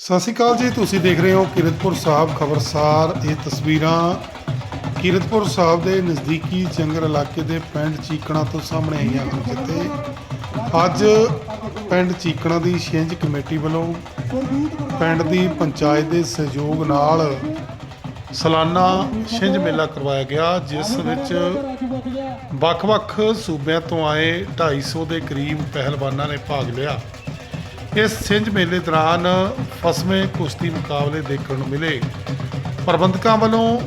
ਸਤਿ ਸ਼੍ਰੀ ਅਕਾਲ ਜੀ, ਤੁਸੀਂ ਦੇਖ ਰਹੇ ਹੋ ਕਿਰਤਪੁਰ ਸਾਹਿਬ ਖਬਰਸਾਰ। ਇਹ ਤਸਵੀਰਾਂ ਕਿਰਤਪੁਰ ਸਾਹਿਬ ਦੇ ਨਜ਼ਦੀਕੀ ਜੰਗਲ ਇਲਾਕੇ ਦੇ ਪਿੰਡ ਚੀਕਣਾ ਤੋਂ ਸਾਹਮਣੇ ਆਈਆਂ ਹਨ, ਜਿੱਥੇ ਅੱਜ ਪਿੰਡ ਚੀਕਣਾ ਦੀ ਛਿੰਝ ਕਮੇਟੀ ਵੱਲੋਂ ਪਿੰਡ ਦੀ ਪੰਚਾਇਤ ਦੇ ਸਹਿਯੋਗ ਨਾਲ ਸਾਲਾਨਾ ਛਿੰਝ ਮੇਲਾ ਕਰਵਾਇਆ ਗਿਆ, ਜਿਸ ਵਿੱਚ ਵੱਖ-ਵੱਖ ਸੂਬਿਆਂ ਤੋਂ ਆਏ 250 ਦੇ ਕਰੀਬ ਪਹਿਲਵਾਨਾਂ ਨੇ ਭਾਗ ਲਿਆ। ਇਸ ਛਿੰਝ ਮੇਲੇ ਦੌਰਾਨ ਫਸਵੇਂ ਕੁਸ਼ਤੀ ਮੁਕਾਬਲੇ ਦੇਖਣ ਨੂੰ ਮਿਲੇ। ਪ੍ਰਬੰਧਕਾਂ ਵੱਲੋਂ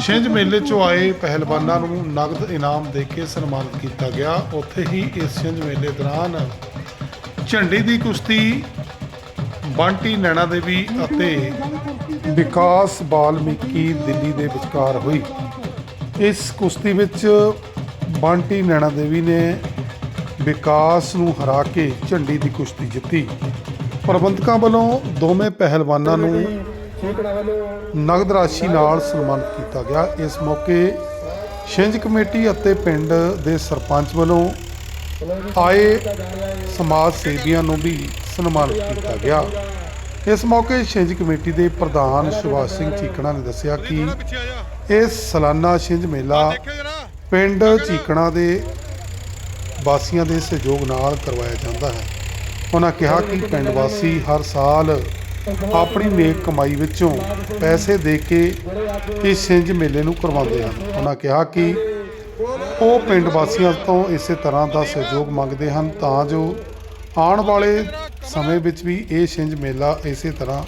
ਛਿੰਝ ਮੇਲੇ 'ਚੋਂ ਆਏ ਪਹਿਲਵਾਨਾਂ ਨੂੰ ਨਗਦ ਇਨਾਮ ਦੇ ਕੇ ਸਨਮਾਨਿਤ ਕੀਤਾ ਗਿਆ। ਉੱਥੇ ਹੀ ਇਸ ਛਿੰਝ ਮੇਲੇ ਦੌਰਾਨ ਝੰਡੀ ਦੀ ਕੁਸ਼ਤੀ, ਬੰਟੀ ਨੈਣਾ ਦੇਵੀ ਅਤੇ ਵਿਕਾਸ ਬਾਲਮੀਕੀ ਦਿੱਲੀ ਦੇ ਵਿਚਕਾਰ ਹੋਈ। ਇਸ ਕੁਸ਼ਤੀ ਵਿੱਚ ਬੰਟੀ ਨੈਣਾ ਦੇਵੀ ਨੇ ਵਿਕਾਸ ਨੂੰ ਹਰਾ ਕੇ ਝੰਡੀ ਦੀ ਕੁਸ਼ਤੀ ਜਿੱਤੀ। ਪ੍ਰਬੰਧਕਾਂ ਵੱਲੋਂ ਦੋਵੇਂ ਪਹਿਲਵਾਨਾਂ ਨੂੰ ਨਗਦ ਰਾਸ਼ੀ ਨਾਲ ਸਨਮਾਨਿਤ ਕੀਤਾ ਗਿਆ। ਇਸ ਮੌਕੇ ਛਿੰਝ ਕਮੇਟੀ ਅਤੇ ਪਿੰਡ ਦੇ ਸਰਪੰਚ ਵੱਲੋਂ ਆਏ ਸਮਾਜ ਸੇਵੀਆਂ ਨੂੰ ਵੀ ਸਨਮਾਨਿਤ ਕੀਤਾ ਗਿਆ। ਇਸ ਮੌਕੇ ਛਿੰਝ ਕਮੇਟੀ ਦੇ ਪ੍ਰਧਾਨ ਸੁਭਾਸ਼ ਸਿੰਘ ਚੀਕਣਾ ਨੇ ਦੱਸਿਆ ਕਿ ਇਸ ਸਾਲਾਨਾ ਛਿੰਝ ਮੇਲਾ ਪਿੰਡ ਚੀਕਣਾ ਦੇ ਵਾਸੀਆਂ ਦੇ ਸਹਿਯੋਗ ਨਾਲ ਕਰਵਾਇਆ ਜਾਂਦਾ ਹੈ। ਉਹਨਾਂ ਕਿਹਾ ਕਿ ਪਿੰਡ ਵਾਸੀ ਹਰ ਸਾਲ ਆਪਣੀ ਨੇਕ ਕਮਾਈ ਵਿੱਚੋਂ ਪੈਸੇ ਦੇ ਕੇ ਇਸ ਛਿੰਝ ਮੇਲੇ ਨੂੰ ਕਰਵਾਉਂਦੇ ਹਨ। ਉਹਨਾਂ ਕਿਹਾ ਕਿ ਉਹ ਪਿੰਡ ਵਾਸੀਆਂ ਤੋਂ ਇਸੇ ਤਰ੍ਹਾਂ ਦਾ ਸਹਿਯੋਗ ਮੰਗਦੇ ਹਨ ਤਾਂ ਜੋ ਆਉਣ ਵਾਲੇ ਸਮੇਂ ਵਿੱਚ ਵੀ ਇਹ ਛਿੰਝ ਮੇਲਾ ਇਸੇ ਤਰ੍ਹਾਂ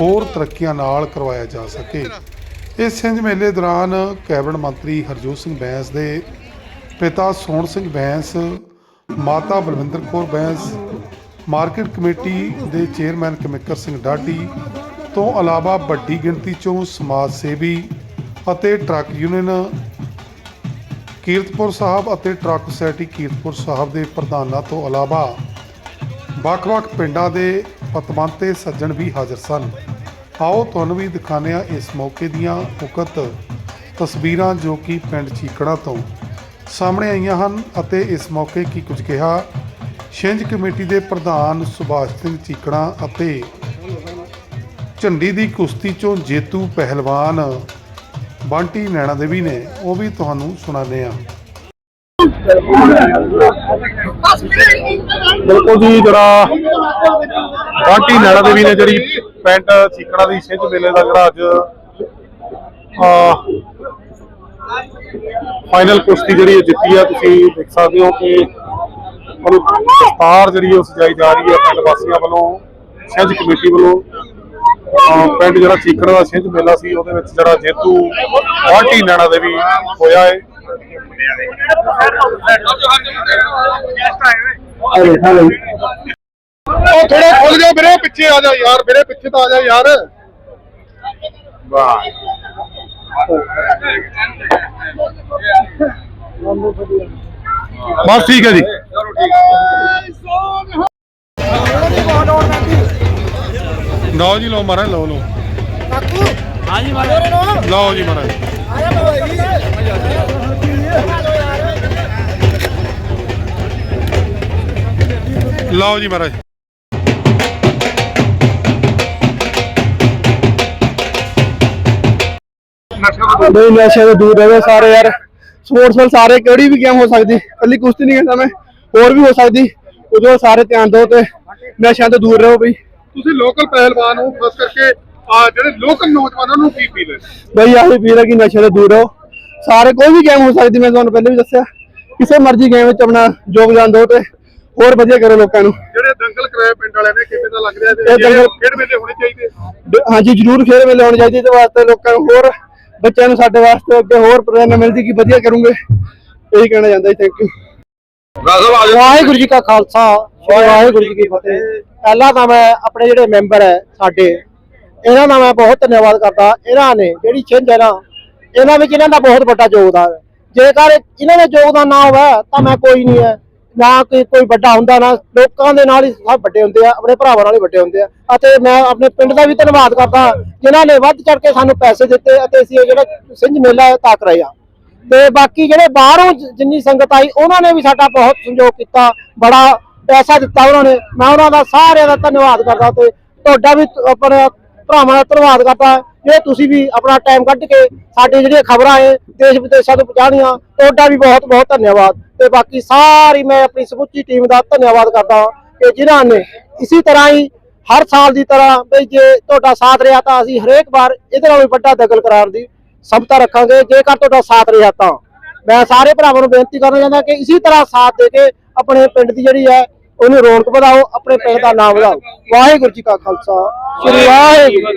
ਹੋਰ ਤਰੱਕੀਆਂ ਨਾਲ ਕਰਵਾਇਆ ਜਾ ਸਕੇ। ਇਸ ਛਿੰਝ ਮੇਲੇ ਦੌਰਾਨ ਕੈਬਨਿਟ ਮੰਤਰੀ ਹਰਜੋਤ ਸਿੰਘ ਬੈਂਸ ਦੇ ਪਿਤਾ ਸੋਹਣ ਸਿੰਘ ਬੈਂਸ, ਮਾਤਾ ਬਲਵਿੰਦਰ ਕੌਰ ਬੈਂਸ, ਮਾਰਕੀਟ ਕਮੇਟੀ ਦੇ ਚੇਅਰਮੈਨ ਕਮਿਕਰ ਸਿੰਘ ਡਾਢੀ, ਤੋਂ ਇਲਾਵਾ ਵੱਡੀ ਗਿਣਤੀ ਚੋਂ ਸਮਾਜ ਸੇਵੀ ਅਤੇ ਟਰੱਕ ਯੂਨੀਅਨ ਕੀਰਤਪੁਰ ਸਾਹਿਬ ਅਤੇ ਟਰੱਕ ਸੁਸਾਇਟੀ ਕੀਰਤਪੁਰ ਸਾਹਿਬ ਦੇ ਪ੍ਰਧਾਨਾਂ ਤੋਂ ਇਲਾਵਾ ਵੱਖ-ਵੱਖ ਪਿੰਡਾਂ ਦੇ ਪਤਵੰਤੇ ਸੱਜਣ ਵੀ ਹਾਜ਼ਰ ਸਨ। ਆਓ ਤੁਹਾਨੂੰ ਵੀ ਦਿਖਾਉਂਦੇ ਹਾਂ ਇਸ ਮੌਕੇ ਦੀਆਂ ਉਕਤ ਤਸਵੀਰਾਂ ਜੋ ਕਿ ਪਿੰਡ ਚੀਕੜਾ ਤੋਂ ਸਾਹਮਣੇ ਆਈਆਂ ਹਨ ਅਤੇ ਇਸ ਮੌਕੇ ਕੀ ਕੁਝ ਕਿਹਾ, ਛਿੰਝ ਕਮੇਟੀ ਦੇ ਪ੍ਰਧਾਨ ਸੁਭਾਸ਼ ਸਿੰਘ ਚੀਕੜਾ ਅਤੇ ਝੰਡੀ ਦੀ ਕੁਸ਼ਤੀ ਚੋਂ ਜੇਤੂ ਪਹਿਲਵਾਨ ਬੰਟੀ ਨੈਣਾ ਦੇਵੀ ਨੇ, ਉਹ ਵੀ ਤੁਹਾਨੂੰ ਸੁਣਾਉਂਦੇ ਹਾਂ। ਬਿਲਕੁਲ ਜੀ, ਜਿਹੜਾ ਬਾਂਟੀ ਨੈਣਾ ਦੇਵੀ ਨੇ ਜਿਹੜੀ ਪੈਂਟ ਚੀਕੜਾ ਦੀ ਛਿੰਝ ਮੇਲੇ ਦਾ ਜਿਹੜਾ ਅੱਜ ਫਾਈਨਲ ਕੁਸ਼ਤੀ ਜਿਹੜੀ ਜਿੱਤੀ ਆ, ਤੁਸੀਂ ਦੇਖ ਸਕਦੇ ਹੋ ਕਿ ਉਹਨੂੰ ਦਸਤਾਰ ਜਿਹੜੀ ਉਹ ਸਜਾਈ ਜਾ ਰਹੀ ਹੈ ਪਿੰਡ ਵਾਸੀਆਂ ਵੱਲੋਂ ਛਿੰਝ ਕਮੇਟੀ ਵੱਲੋਂ। ਪਿੰਡ ਜਿਹੜਾ ਚੀਕੜਾ ਦਾ ਛਿੰਝ ਮੇਲਾ ਸੀ, ਉਹਦੇ ਵਿੱਚ ਜਿਹੜਾ ਜੇਤੂ ਬਾਂਟੀ ਨੈਣਾ ਦੇਵੀ ਹੋਇਆ ਹੈ ਉਹ ਥੋੜਾ ਖੁੱਲ ਜਾ ਵੀਰੇ, ਪਿੱਛੇ ਆ ਜਾ ਯਾਰ, ਵੀਰੇ, ਪਿੱਛੇ ਤਾਂ ਆ ਜਾ ਯਾਰ। ਵਾਹ। ਬਸ ਠੀਕ ਹੈ ਜੀ। ਲਓ ਜੀ, ਲਓ ਮਹਾਰਾਜ, ਲਓ ਲਓ। ਹਾਂਜੀ ਮਾਰੇ ਲਓ ਜੀ, ਮਹਾਰਾਜ। ਲਓ ਜੀ, ਮਹਾਰਾਜ। ਨਹੀਂ ਨਸ਼ੇ ਤੋਂ ਦੂਰ ਰਹੋ ਸਾਰੇ ਯਾਰ। ਸਪੋਰਟਸ ਵੱਲ ਸਾਰੇ ਕਿਹੜੀ ਵੀ ਗੇਮ ਹੋ ਸਕਦੀ। ਕੱਲੀ ਕੁਸ਼ਤੀ ਨਹੀਂ ਕਹਿੰਦਾ ਮੈਂ ਹੋਰ ਵੀ ਹੋ ਸਕਦੀ। ਉਦੋਂ ਸਾਰੇ ਧਿਆਨ ਦਿਓ ਤੇ ਨਸ਼ਿਆਂ ਤੋਂ ਦੂਰ ਰਹੋ ਬਈ। ਤੁਸੀਂ ਲੋਕਲ ਪਹਿਲਵਾਨ ਹੋ ਖਾਸ ਕਰਕੇ ਆ ਜਿਹੜੇ ਲੋਕਲ ਨੌਜਵਾਨਾਂ ਨੂੰ ਕੀ ਫੀਲ ਹੈ? ਬਈ ਆਹੀ ਪੀਰ ਹੈ ਕਿ ਨਸ਼ੇ ਤੋਂ ਦੂਰ ਰਹੋ। ਸਾਰੇ ਕੋਈ ਵੀ ਗੇਮ ਹੋ ਸਕਦੀ ਮੈਂ ਤੁਹਾਨੂੰ ਪਹਿਲੇ ਵੀ ਦੱਸਿਆ। ਕਿਸੇ ਮਰਜ਼ੀ ਗੇਮ ਵਿੱਚ ਆਪਣਾ ਯੋਗਦਾਨ ਦਿਓ ਤੇ ਹੋਰ ਵਧੀਆ ਕਰੋ ਲੋਕਾਂ ਨੂੰ। ਜਿਹੜੇ ਦੰਗਲ ਕਰਾਏ ਪਿੰਡ ਵਾਲਿਆਂ ਨੇ ਕਿਵੇਂ ਦਾ ਲੱਗ ਰਿਹਾ ਇਹ ਦੰਗਲ- ਖੇਡ ਮੇਲੇ ਹੋਣੇ ਚਾਹੀਦੇ? ਹਾਂਜੀ ਜਰੂਰ ਖੇਡ ਮੇਲੇ ਹੋਣੇ ਚਾਹੀਦੇ ਤੇ ਵਾਸਤੇ ਲੋਕਾਂ ਨੂੰ ਹੋਰ ਬੱਚਿਆਂ ਨੂੰ ਸਾਡੇ ਵਾਸਤੇ ਅੱਗੇ ਹੋਰ ਪ੍ਰੇਰਨਾ ਮਿਲਦੀ ਕਿ ਵਧੀਆ ਕਰੂੰਗੇ। ਇਹੀ ਕਹਿਣਾ ਚਾਹੁੰਦਾ ਜੀ ਥੈਂਕ ਯੂ ਵਾਹਿਗੁਰੂ ਜੀ ਕਾ ਖਾਲਸਾ। ਵਾਹਿਗੁਰੂ ਜੀ ਕੀ ਫਤਿਹ। ਪਹਿਲਾਂ ਤਾਂ ਮੈਂ ਆਪਣੇ ਜਿਹੜੇ ਮੈਂਬਰ ਹੈ ਸਾਡੇ ਇਹਨਾਂ ਦਾ ਮੈਂ ਬਹੁਤ ਧੰਨਵਾਦ ਕਰਦਾ। ਇਹਨਾਂ ਨੇ ਜਿਹੜੀ ਛਿੰਝ ਹੈ ਨਾ ਇਹਨਾਂ ਵਿੱਚ ਇਹਨਾਂ ਦਾ ਬਹੁਤ ਵੱਡਾ ਯੋਗਦਾਨ ਹੈ। ਜੇਕਰ ਇਹਨਾਂ ਦਾ ਯੋਗਦਾਨ ਨਾ ਹੋਵੇ ਤਾਂ ਮੈਂ ਕੋਈ ਨਹੀਂ ਹੈ। ਨਾ ਕੋਈ ਕੋਈ ਵੱਡਾ ਹੁੰਦਾ ਨਾ, ਲੋਕਾਂ ਦੇ ਨਾਲ ਹੀ ਸਭ ਵੱਡੇ ਹੁੰਦੇ ਆ, ਆਪਣੇ ਭਰਾਵਾਂ ਨਾਲ ਹੀ ਵੱਡੇ ਹੁੰਦੇ ਆ। ਅਤੇ ਮੈਂ ਆਪਣੇ ਪਿੰਡ ਦਾ ਵੀ ਧੰਨਵਾਦ ਕਰਦਾ, ਜਿਨ੍ਹਾਂ ਨੇ ਵੱਧ ਚੜ ਕੇ ਸਾਨੂੰ ਪੈਸੇ ਦਿੱਤੇ ਅਤੇ ਅਸੀਂ ਇਹ ਜਿਹੜਾ ਛਿੰਝ ਮੇਲਾ ਹੈ ਤਾਕ ਰਹੇ ਆ ਤੇ ਬਾਕੀ ਜਿਹੜੇ ਬਾਹਰੋਂ ਜਿੰਨੀ ਸੰਗਤ ਆਈ, ਉਹਨਾਂ ਨੇ ਵੀ ਸਾਡਾ ਬਹੁਤ ਸਹਿਯੋਗ ਕੀਤਾ, ਬੜਾ ਪੈਸਾ ਦਿੱਤਾ ਉਹਨਾਂ ਨੇ। ਮੈਂ ਉਹਨਾਂ ਦਾ ਸਾਰਿਆਂ ਦਾ ਧੰਨਵਾਦ ਕਰਦਾ ਤੇ ਤੁਹਾਡਾ ਵੀ ਤ- ਆਪਣਾ ਭਰਾਵਾਂ ਦਾ ਧੰਨਵਾਦ ਕਰਦਾ। ਜੇ ਤੁਸੀਂ ਵੀ ਆਪਣਾ ਟਾਈਮ ਕੱਢ ਕੇ ਸਾਡੇ ਜਿਹੜੀਆਂ ਖਬਰਾਂ ਏ ਦੇਸ਼ ਵਿਦੇਸ਼ਾਂ ਤੋਂ ਪਹੁੰਚਾਉਣੀਆਂ ਤੁਹਾਡਾ ਵੀ ਬਹੁਤ ਬਹੁਤ ਧੰਨਵਾਦ। ਤੇ ਬਾਕੀ ਸਾਰੀ ਮੈਂ ਆਪਣੀ ਸਮੁੱਚੀ ਟੀਮ ਦਾ ਧੰਨਵਾਦ ਕਰਦਾ ਕਿ ਜਿਨ੍ਹਾਂ ਨੇ ਇਸੇ ਤਰ੍ਹਾਂ ਹੀ ਹਰ ਸਾਲ ਦੀ ਤਰ੍ਹਾਂ ਵੀ ਜੇ ਤੁਹਾਡਾ ਸਾਥ ਰਿਹਾ ਤਾਂ ਅਸੀਂ ਹਰੇਕ ਵਾਰ ਇਹਦੇ ਨਾਲੋਂ ਵੀ ਵੱਡਾ ਦਖਲ ਕਰਾਰ ਦੀ ਸਮਤਾ ਰੱਖਾਂਗੇ। ਜੇਕਰ ਤੁਹਾਡਾ ਸਾਥ ਰਿਹਾ ਤਾਂ ਮੈਂ ਸਾਰੇ ਭਰਾਵਾਂ ਨੂੰ ਬੇਨਤੀ ਕਰਨਾ ਚਾਹੁੰਦਾ ਕਿ ਇਸੇ ਤਰ੍ਹਾਂ ਸਾਥ ਦੇ ਕੇ ਆਪਣੇ ਪਿੰਡ ਦੀ ਜਿਹੜੀ ਹੈ, ਉਹਨੂੰ ਰੌਣਕ ਵਧਾਓ, ਆਪਣੇ ਪਿੰਡ ਦਾ ਨਾਮ ਵਧਾਓ। ਵਾਹਿਗੁਰੂ ਜੀ ਕਾ ਖਾਲਸਾ। ਸ੍ਰੀ ਵਾਹਿਗੁਰੂ